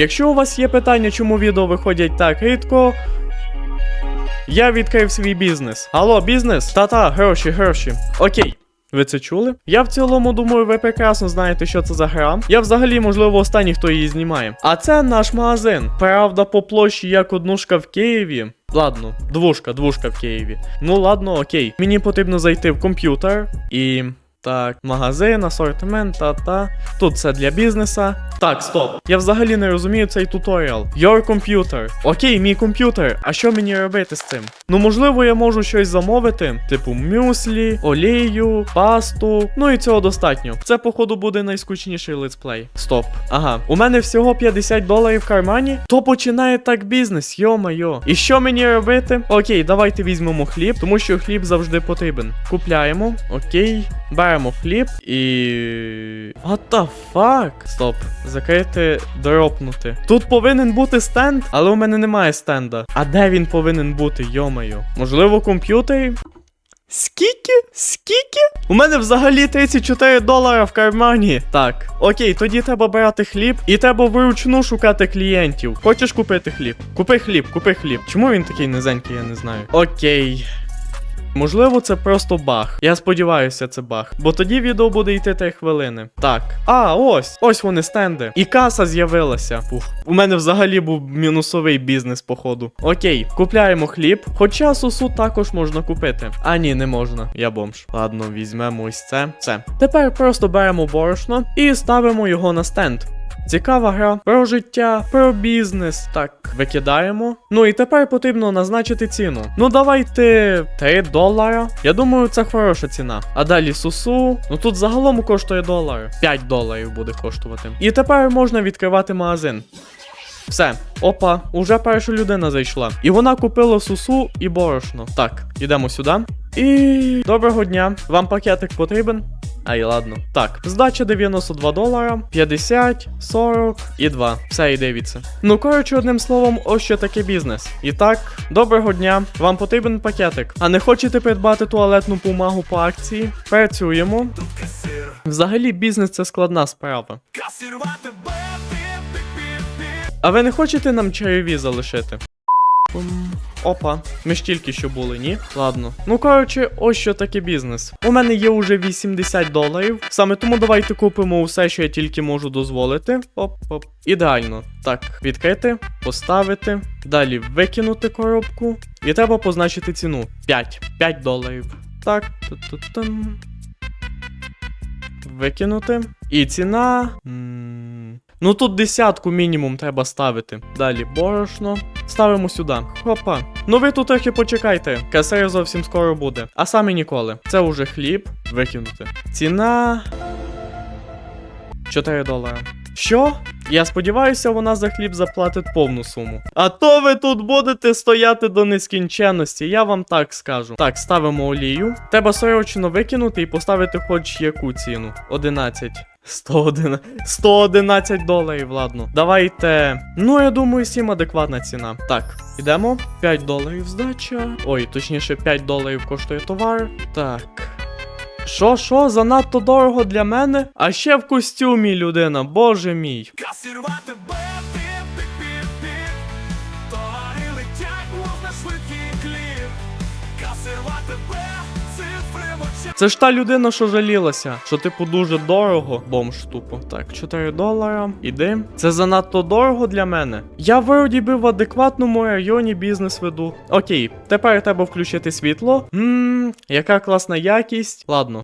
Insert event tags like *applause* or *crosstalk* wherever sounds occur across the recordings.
Якщо у вас є питання, чому відео виходять так рідко. Я відкрив свій бізнес. Алло, бізнес? Та-та, гроші, гроші. Окей. Ви це чули? Я в цілому думаю, ви прекрасно знаєте, що це за гра. Я взагалі, можливо, останній, хто її знімає. А це наш магазин. Правда, по площі як однушка в Києві. Ладно, двушка, двушка в Києві. Ну ладно, окей. Мені потрібно зайти в комп'ютер і. Так, магазин, асортимент, та-та. Тут все для бізнеса. Так, стоп. Я взагалі не розумію цей туторіал. Your computer. Окей, мій комп'ютер. А що мені робити з цим? Ну, можливо, я можу щось замовити, типу мюслі, олію, пасту. Ну і цього достатньо. Це, походу, буде найскучніший летсплей. Стоп. Ага. У мене всього 50 доларів в кармані. То починає так бізнес, йо-майо. І що мені робити? Окей, давайте візьмемо хліб, тому що хліб завжди потрібен. Купляємо. Окей. Беремо хліб і. What the fuck? Стоп. Закрити, дропнути. Тут повинен бути стенд, але у мене немає стенда. А де він повинен бути, йомаю? Можливо, комп'ютері? Скільки? Скільки? У мене взагалі 34 долара в кармані. Так, окей, тоді треба брати хліб і треба вручну шукати клієнтів. Хочеш купити хліб? Купи хліб, купи хліб. Чому він такий низенький, я не знаю. Окей. Можливо, це просто баг. Я сподіваюся, це баг. Бо тоді відео буде йти 3 хвилини. Так. А, ось, ось вони стенди. І каса з'явилася. Ух. У мене взагалі був мінусовий бізнес, походу. Окей, купляємо хліб. Хоча сусу також можна купити. А ні, не можна. Я бомж. Ладно, візьмемо ось це. Це. Тепер просто беремо борошно і ставимо його на стенд. Цікава гра про життя, про бізнес. Так, викидаємо. Ну і тепер потрібно назначити ціну. Ну давайте 3 долара. Я думаю, це хороша ціна. А далі сусу. Ну тут загалом коштує долар. 5 доларів буде коштувати. І тепер можна відкривати магазин. Все, опа, уже перша людина зайшла. І вона купила сусу і борошно. Так, ідемо сюди. І доброго дня. Вам пакетик потрібен? Ай, ладно. Так, здача 92 долара, 50, 40 і 2. Все, і дивіться. Ну, коротше, одним словом, ось що таке бізнес. І так, доброго дня. Вам потрібен пакетик. А не хочете придбати туалетну бумагу по акції? Працюємо. Взагалі, бізнес це складна справа. А ви не хочете нам чайові залишити? Опа, ми ж тільки що були, ні? Ладно. Ну коротше, ось що таке бізнес. У мене є уже 80 доларів. Саме тому давайте купимо усе, що я тільки можу дозволити. Оп-оп. Ідеально. Так, відкрити, поставити, далі викинути коробку. І треба позначити ціну. 5. 5 доларів. Так, тут-тут-там. Викинути. І ціна. Ну тут десятку мінімум треба ставити. Далі борошно. Ставимо сюди. Хопа. Ну ви тут трохи почекайте. Касир зовсім скоро буде. А саме ніколи. Це уже хліб. Викинути. Ціна. 4 долара. Що? Я сподіваюся, вона за хліб заплатить повну суму. А то ви тут будете стояти до нескінченності, я вам так скажу. Так, ставимо олію. Треба срочно викинути і поставити хоч яку ціну. 11. 111, 111 доларів, ладно. Давайте. Ну, я думаю, 7 адекватна ціна. Так, ідемо. 5 доларів здача. Ой, точніше, 5 доларів коштує товар. Так. Що, що, занадто дорого для мене? А ще в костюмі людина, боже мій. Це ж та людина, що жалілася, що типу дуже дорого. Бомж тупо. Так, 4 долара. Іди. Це занадто дорого для мене. Я вроді би в адекватному районі бізнес веду. Окей, тепер треба включити світло. Ммм, яка класна якість. Ладно.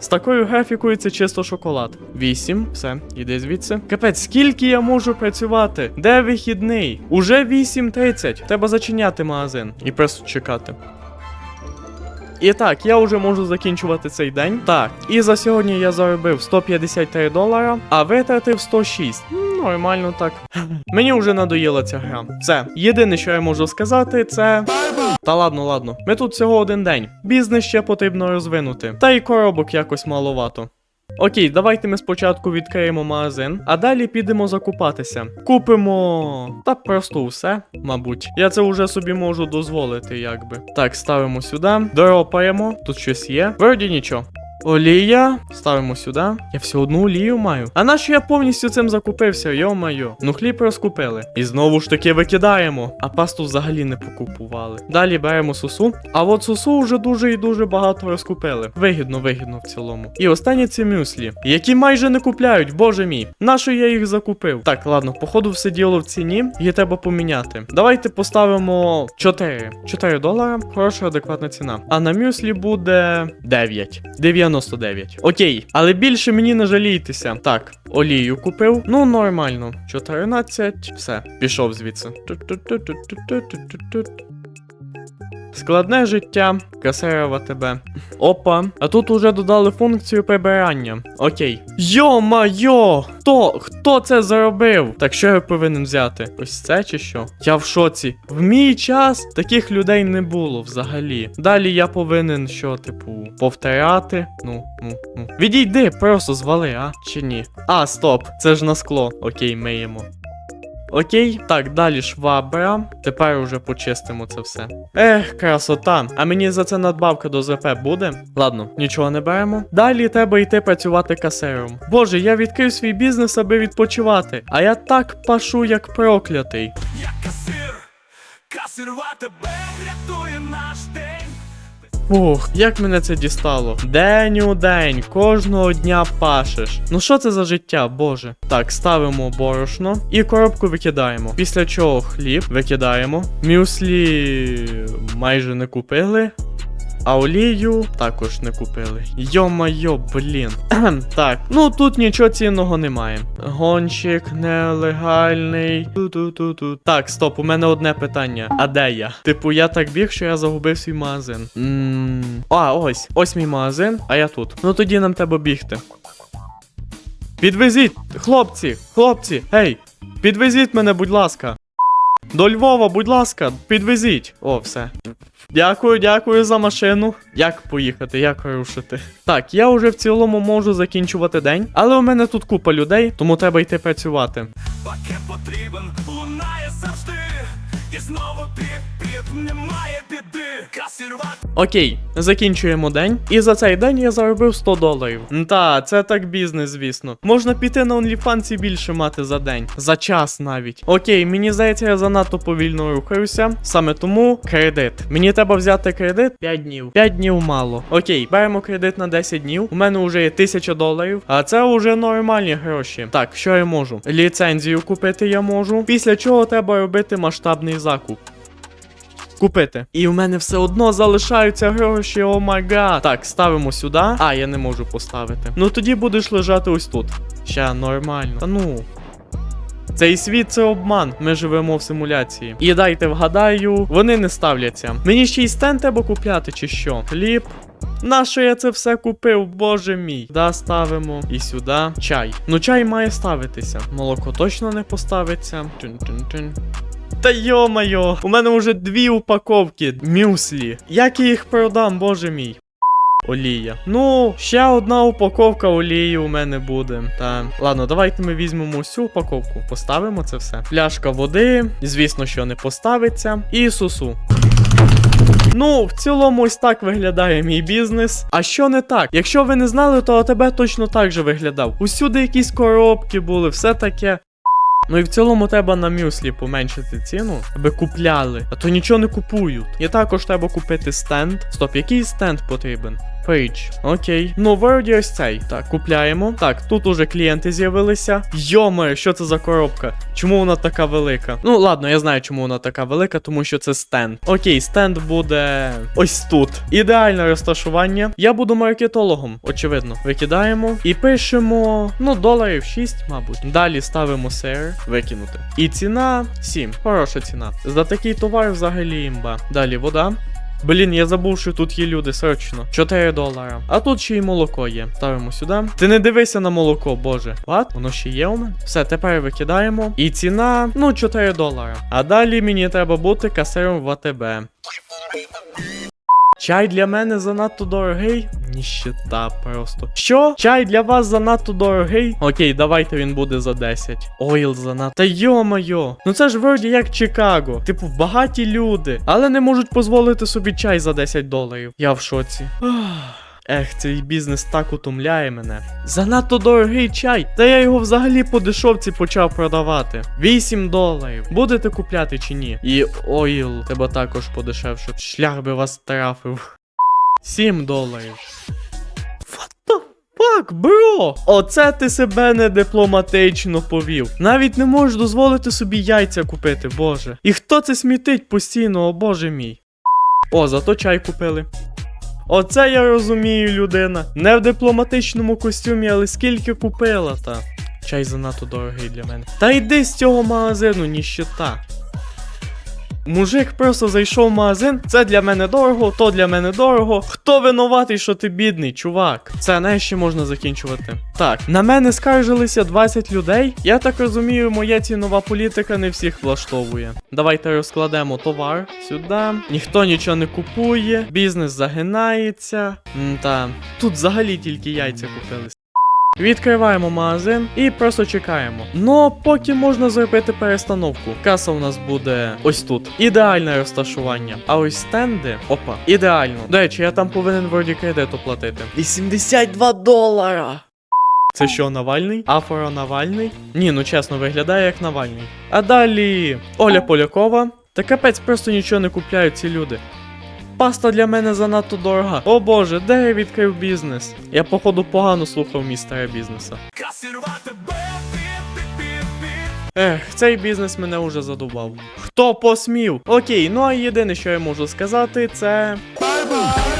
З такою графікою це чисто шоколад. 8, все, іди звідси. Капець, скільки я можу працювати? Де вихідний? Уже 8.30. Треба зачиняти магазин і просто чекати. І так, я вже можу закінчувати цей день. Так, і за сьогодні я заробив 153 долара, а витратив 106. Нормально так. Мені вже надоїла ця гра. Все. Єдине, що я можу сказати, це. Та ладно, ладно. Ми тут всього один день. Бізнес ще потрібно розвинути. Та й коробок якось маловато. Окей, давайте ми спочатку відкриємо магазин, а далі підемо закупатися. Купимо та просто все, мабуть. Я це вже собі можу дозволити, якби. Так, ставимо сюди, доропаємо. Тут щось є. Вроді нічого. Олія. Ставимо сюди. Я все одну олію маю. А нащо я повністю цим закупився? Йо-майо. Ну хліб розкупили. І знову ж таки викидаємо. А пасту взагалі не покупували. Далі беремо сусу. А от сусу вже дуже і дуже багато розкупили. Вигідно, вигідно в цілому. І останні ці мюслі, які майже не купляють, боже мій. Нащо я їх закупив? Так, ладно, походу все діло в ціні, її треба поміняти. Давайте поставимо 4. 4 долара. Хороша адекватна ціна. А на мюслі буде 9. 99. Окей, але більше мені не жалійтеся. Так, олію купив. Ну, нормально. 14. Все, пішов звідси. Складне життя, касерова тебе. Опа, а тут уже додали функцію прибирання. Окей. Йо-майо! Хто? Хто це зробив? Так що я повинен взяти? Ось це чи що? Я в шоці. В мій час таких людей не було взагалі. Далі я повинен що, типу, повторяти. Ну, ну, ну. Відійди, просто звали, а? Чи ні? А, стоп, це ж на скло. Окей, миємо. Окей, так, далі швабра. Тепер уже почистимо це все. Ех, красота. А мені за це надбавка до ЗП буде? Ладно, нічого не беремо. Далі треба йти працювати касиром. Боже, я відкрив свій бізнес, аби відпочивати. А я так пашу, як проклятий. як касир, касирувати тебе рятує наш день. Фух, як мене це дістало. День у день, кожного дня пашеш. Ну що це за життя, боже? Так, ставимо борошно і коробку викидаємо. Після чого хліб викидаємо. Мюслі майже не купили. А олію також не купили. Йо-майо, блін. *clears throat* Так, ну тут нічого цінного немає. Гонщик нелегальний. Ту-ту-ту-ту. Так, стоп, у мене одне питання. А де я? Типу, я так біг, що я загубив свій магазин. Ммм. А, ось. Ось мій магазин, а я тут. Ну тоді нам треба бігти. Підвезіть, хлопці, хлопці, гей, підвезіть мене, будь ласка. До Львова, будь ласка, підвезіть. О, все. Дякую, дякую за машину. Як поїхати, як рушити? Так, я вже в цілому можу закінчувати день, але у мене тут купа людей, тому треба йти працювати. Пакет потрібен, лунає завжди. І знову піп-піп, немає біди. Окей, закінчуємо день. І за цей день я заробив 100 доларів. Та, це так бізнес, звісно. Можна піти на OnlyFans і більше мати за день. За час навіть. Окей, мені здається, я занадто повільно рухаюся. Саме тому кредит. Мені треба взяти кредит 5 днів. 5 днів мало. Окей, беремо кредит на 10 днів. У мене вже є 1000 доларів, а це вже нормальні гроші. Так, що я можу? Ліцензію купити я можу. Після чого треба робити масштабний закуп. Купити. І в мене все одно залишаються гроші, о май гад. Так, ставимо сюди. А, я не можу поставити. Ну тоді будеш лежати ось тут. Ще нормально. Та ну. Цей світ це обман. Ми живемо в симуляції. І дайте вгадаю, вони не ставляться. Мені ще й стенд треба купляти, чи що? Хліб. Нащо я це все купив, боже мій? Да, ставимо. І сюди. Чай. Ну чай має ставитися. Молоко точно не поставиться. Тюн-тюн-тюн. Та йо-майо, у мене вже дві упаковки мюслі. Як я їх продам, боже мій? Олія. Ну, ще одна упаковка олії у мене буде. Та ладно, давайте ми візьмемо всю упаковку, поставимо це все. Пляшка води, звісно, що не поставиться. І сусу. Ну, в цілому, ось так виглядає мій бізнес. А що не так? Якщо ви не знали, то АТБ точно так же виглядав. Усюди якісь коробки були, все таке. Ну і в цілому треба на мюслі поменшити ціну, аби купляли, а то нічого не купують. І також треба купити стенд. Стоп, який стенд потрібен? Пейдж. Окей. Ну, вроді ось цей. Так, купляємо. Так, тут уже клієнти з'явилися. Йоме, що це за коробка? Чому вона така велика? Ну, ладно, я знаю, чому вона така велика, тому що це стенд. Окей, стенд буде ось тут. Ідеальне розташування. Я буду маркетологом, очевидно. Викидаємо і пишемо, ну, доларів 6, мабуть. Далі ставимо сер, викинути. І ціна 7. Хороша ціна. За такий товар взагалі імба. Далі вода. Блін, я забув, що тут є люди, срочно. 4 долара. А тут ще й молоко є. Ставимо сюди. Ти не дивися на молоко, боже. What? Воно ще є у мене? Все, тепер викидаємо. І ціна, ну, 4 долара. А далі мені треба бути касиром в АТБ. Чай для мене занадто дорогий? Ніщета просто. Що? Чай для вас занадто дорогий? Окей, давайте він буде за 10. Ойл занадто. Та йо-майо. Ну це ж вроді як Чикаго. Типу, багаті люди, але не можуть дозволити собі чай за 10 доларів. Я в шоці. Ах. Ех, цей бізнес так утомляє мене. Занадто дорогий чай, та я його взагалі по дешевці почав продавати. 8 доларів. Будете купляти чи ні? І ойл тебе також подешевше. Шлях би вас трафив. 7 доларів. Fuck, бро? Оце ти себе не дипломатично повів. Навіть не можеш дозволити собі яйця купити, боже. І хто це смітить постійно, о боже мій. О, зато чай купили. Оце я розумію, людина. Не в дипломатичному костюмі, але скільки купила та. Чай занадто дорогий для мене. Та йди з цього магазину, ніщита. Мужик просто зайшов в магазин, це для мене дорого, то для мене дорого. Хто винуватий, що ти бідний, чувак? Це не ще можна закінчувати. Так, на мене скаржилися 20 людей. Я так розумію, моя цінова політика не всіх влаштовує. Давайте розкладемо товар сюди. Ніхто нічого не купує, бізнес загинається. М, Та тут взагалі тільки яйця купили. Відкриваємо магазин і просто чекаємо. Ну, поки можна зробити перестановку. Каса у нас буде ось тут. Ідеальне розташування. А ось стенди. Опа, ідеально. До речі, я там повинен вроді кредиту платити. 82 долара. Це що, Навальний? Афоро Навальний? Ні, ну чесно, виглядає як Навальний. А далі Оля Полякова. Та капець просто нічого не купляють ці люди. Паста для мене занадто дорога. О боже, де я відкрив бізнес? Я, походу, погано слухав містера бізнеса. Ех, цей бізнес мене уже задубав. Хто посмів? Окей, ну а єдине, що я можу сказати, це. Бай-бай